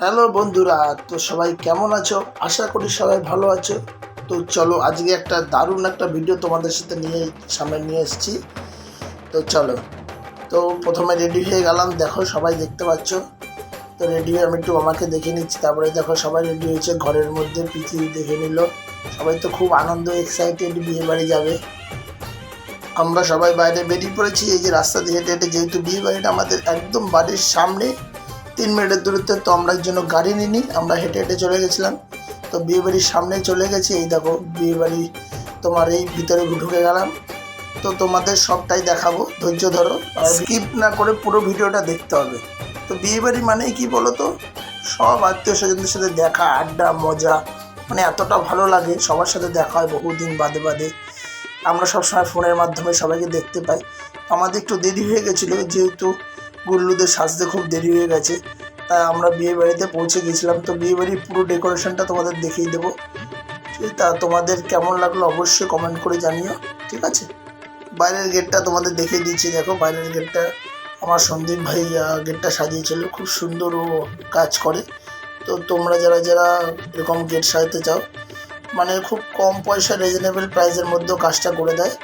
Hello বন্ধুরা, তো সবাই কেমন আছো? আশা করি সবাই ভালো আছো। তো চলো, আজকে একটা দারুণ একটা ভিডিও তোমাদের সাথে নিয়ে, সামনে নিয়ে এসেছি। তো চলো, তো প্রথমে রেডি হয়ে গেলাম। দেখো, সবাই দেখতে পাচ্ছ। তো রেডি হয়ে আমি একটু আমাকে দেখে নিচ্ছি। তারপরে দেখো, সবাই রেডি হয়েছে। ঘরের মধ্যে পৃথিবী দেখে নিল। সবাই তো খুব আনন্দ এক্সাইটেড বিয়ে বাড়ি যাবে। আমরা সবাই বাইরে বেরিয়ে পড়েছি। এই যে রাস্তা দিয়ে হেঁটে হেঁটে, যেহেতু বিয়ে বাড়িটা আমাদের একদম বাড়ির সামনে তিন মিনিটের দূরত্বে তো আমরা জন্য গাড়ি নিইনি, আমরা হেঁটে হেঁটে চলে গেছিলাম। তো বিয়ে বাড়ির সামনে চলে গেছি, এই দেখো বিয়ে বাড়ি তোমার এই ভিতরে ঢুকে গেলাম। তো তোমাদের সবটাই দেখাবো, ধৈর্য ধরো, আর স্কিপ না করে পুরো ভিডিওটা দেখতে হবে। তো বিয়ে বাড়ি মানেই কি বলো তো সব আত্মীয় স্বজনদের সাথে দেখা, আড্ডা, মজা মানে এতটা ভালো লাগে, সবার সাথে দেখা হয় বহুদিন বাদে বাদে। আমরা সবসময় ফোনের মাধ্যমে সবাইকে দেখতে পাই। আমাদের একটু দেরি হয়ে গেছিল, যেহেতু গুল্লুদের সাজতে খুব দেরি হয়ে গেছে। তাই আমরা বিয়ে বাড়িতে পৌঁছে গেছিলাম। তো বিয়ে বাড়ির পুরো ডেকোরেশনটা তোমাদের দেখিয়ে দেবো। তা তোমাদের কেমন লাগল অবশ্যই কমেন্ট করে জানিও, ঠিক আছে? বাইরের গেটটা তোমাদের দেখিয়ে দিচ্ছি। দেখো, বাইরের গেটটা আমার সন্দীপ ভাই গেটটা সাজিয়েছিল। খুব সুন্দর ও কাজ করে। তো তোমরা যারা যারা এরকম গেট সাজাতে চাও মানে খুব কম পয়সা রিজনেবল প্রাইসের মধ্যেও কাজটা করে দেয়।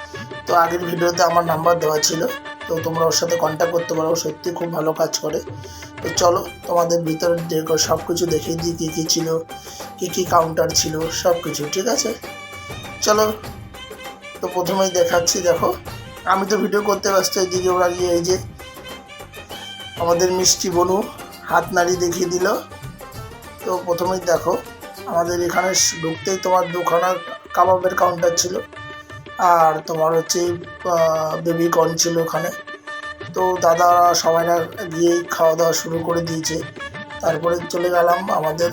তো আগের ভিডিওতে আমার নাম্বার দেওয়া ছিল। তো তোমরা ওর সাথে কন্ট্যাক্ট করতে পারো সত্যি খুব ভালো কাজ করে। তো চলো, তোমাদের ভিতরে সব কিছু দেখিয়ে দিই, কী কী ছিল, কী কী কাউন্টার ছিল সব কিছু ঠিক আছে? চলো, তো প্রথমেই দেখাচ্ছি, দেখো। আমি তো ভিডিও করতে ব্যস্ত এদিকে ওরা গিয়ে এই যে আমাদের মিষ্টি বনু হাত নাড়ি দেখিয়ে দিল। তো প্রথমেই দেখো, আমাদের এখানে ঢুকতেই তোমার দুখানা কাবাবের কাউন্টার ছিল। আর তোমার হচ্ছে বেবি কর্ন ছিল ওখানে। তো দাদা সবাইরা গিয়েই খাওয়া দাওয়া শুরু করে দিয়েছে। তারপরে চলে গেলাম আমাদের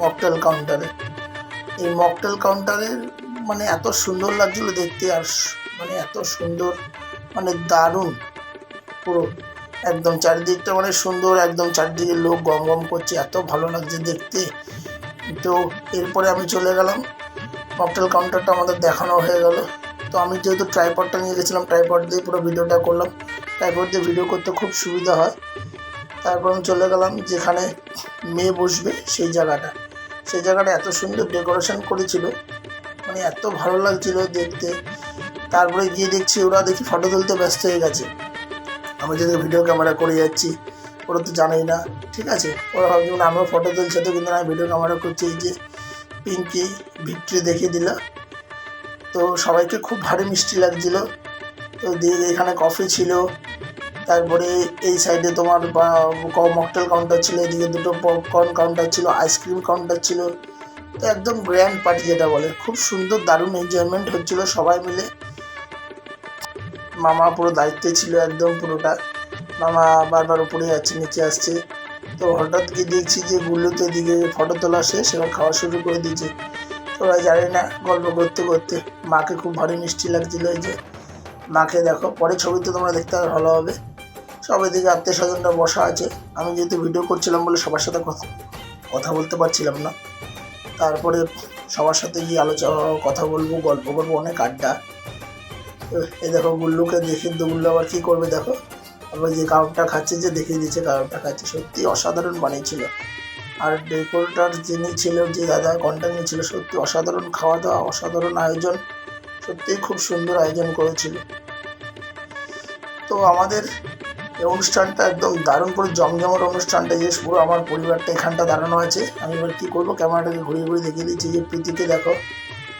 মকটেল কাউন্টারে এই মকটেল কাউন্টারের মানে এত সুন্দর লাগছিল দেখতে আর মানে এত সুন্দর মানে দারুণ। পুরো একদম চারিদিকটা মানে সুন্দর, একদম চারিদিকে লোক গম গম করছে, এত ভালো লাগছে দেখতে। তো এরপরে আমি চলে গেলাম। মকটেল কাউন্টারটা আমাদের দেখানো হয়ে গেল। তো আমি যেহেতু ট্রাইপডটা নিয়ে গেছিলাম ট্রাইপড দিয়ে পুরো ভিডিওটা করলাম। ট্রাইপড দিয়ে ভিডিও করতে খুব সুবিধা হয়। তারপর আমি চলে গেলাম যেখানে মেয়ে বসবে, সেই জায়গাটা। সেই জায়গাটা এত সুন্দর ডেকোরেশন করেছিল। মানে এত ভালো লাগছিল দেখতে। তারপরে গিয়ে দেখছি ওরা দেখি ফটো তুলতে ব্যস্ত হয়ে গেছে। আমি যদি ভিডিও ক্যামেরা করে যাচ্ছি, ওরা তো জানেই না। ঠিক আছে? ওরা ভাবছে আমিও ফটো তুলছে তো, কিন্তু আমি ভিডিও ক্যামেরা করছি। যে পিঙ্কি, ভিক্টরি দেখিয়ে দিল। তো সবাইকে খুব ভারী মিষ্টি লাগছিল। তো দিয়ে এখানে কফি ছিল। তারপরে এই সাইডে তোমার মকটেল কাউন্টার ছিল। এদিকে দুটো পপকর্ন কাউন্টার ছিল আইসক্রিম কাউন্টার ছিল। তো একদম গ্র্যান্ড পার্টি যেটা বলে। খুব সুন্দর, দারুণ এনজয়মেন্ট হচ্ছিল সবাই মিলে। মামা পুরো দায়িত্বে ছিল একদম পুরোটা। মামা বারবার উপরে যাচ্ছে, নিচে আসছে। তো হঠাৎ গিয়ে দেখছি যে গুল্লুতে দিকে ফটো তোলা শেষ, এবার খাওয়া শুরু করে দিয়েছে। তো ওরা জানে না গল্প করতে করতে, মাকে খুব ভারী মিষ্টি লাগছিল এই যে। মাকে দেখো পরে ছবিতে তোমরা দেখতে ভালো হবে। সবাই দিকে আত্মীয় স্বজনরা বসা আছে। আমি যেহেতু ভিডিও করছিলাম বলে সবার সাথে কথা কথা বলতে পারছিলাম না। তারপরে সবার সাথে গিয়ে আলোচনা, কথা বলব, গল্প করব, অনেক আড্ডা। তো এই দেখো, গুল্লুকে দেখে তো গুল্লু আবার কী করবে দেখো। আবার যে কাউন্টটা খাচ্ছে যে দেখিয়ে দিচ্ছে কাউন্টটা খাচ্ছে। সত্যি অসাধারণ বানিয়েছিল। আর ডেকোরেটার যিনি ছিল, যে দাদা কন্টেন্ট নিয়েছিল সত্যি অসাধারণ খাওয়া দাওয়া অসাধারণ আয়োজন, সত্যিই খুব সুন্দর আয়োজন করেছিল। তো আমাদের এই অনুষ্ঠানটা একদম দারুণ করে জমজমর অনুষ্ঠানটা, যে পুরো আমার পরিবারটা এখানটা দাঁড়ানো আছে। আমি এবার কী করব, ক্যামেরাটাকে ঘুরিয়ে ঘুরিয়ে দেখিয়ে দিচ্ছি যে প্রীতিকে দেখো।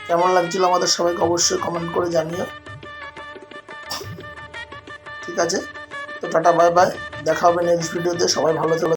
কেমন লাগছিল আমাদের সবাইকে অবশ্যই কমেন্ট করে জানিও। ঠিক আছে? তো টাটা বাই বাই। দেখা হবে নেক্সট ভিডিওতে সবাই ভালো থেকো।